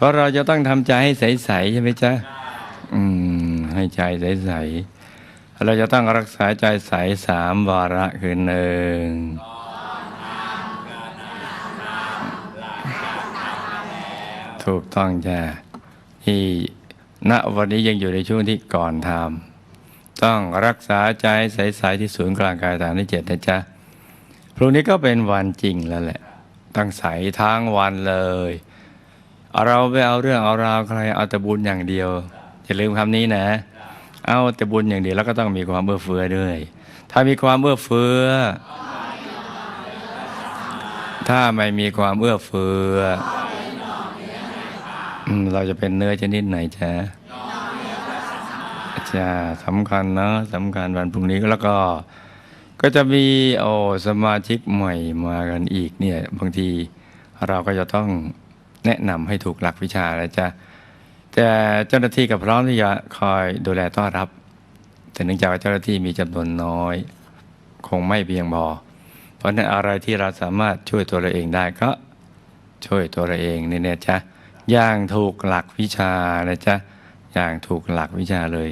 เพราะเราจะต้องทำใจให้ใสๆใช่ไหมจ๊ะอืมให้ใจใสๆเราจะต้องรักษาใจใสสามวาระคือหนึ่งถูกต้องจ้ะที่ณวันนี้ยังอยู่ในช่วงที่ก่อนทำต้องรักษาใจใสๆที่ศูนย์กลางกายฐานที่เจ็ดนะจ๊ะพรุ่งนี้ก็เป็นวันจริงแล้วแหละตั้งใสทั้งวันเลย เราไม่เอาเรื่องเอาราวใครเอาแต่บุญอย่างเดียวอย่าลืมคำนี้นะ เอาแต่บุญอย่างเดียวแล้วก็ต้องมีความเอื้อเฟื้อด้วย ถ้ามีความเอื้อเฟื้อ ถ้าไม่มีความเอื้อเฟื้อเราจะเป็นเนื้อชนิดไหนจ๊ะจะสำคัญเนอะสำคัญวันพรุ่งนี้แล้วก็ ก็จะมีโอ้สมาชิกใหม่มากันอีกเนี่ย บางทีเราก็จะต้อง แนะนำให้ถูกหลักวิชาแล้วจ้ะแต่เจ้าหน้าที่ก็พร้อมที่จะคอยดูแลต้อนรับ แต่เนื่องจากว่าเจ้าหน้าที่มีจำนวนน้อย คงไม่เพียงพอเพราะฉะนั้นอะไรที่เราสามารถช่วยตัวเราเองได้ก็ช่วยตัวเราเองนี่เนี่ยจ้ะอย่างถูกหลักวิชานะจ๊ะอย่างถูกหลักวิชาเลย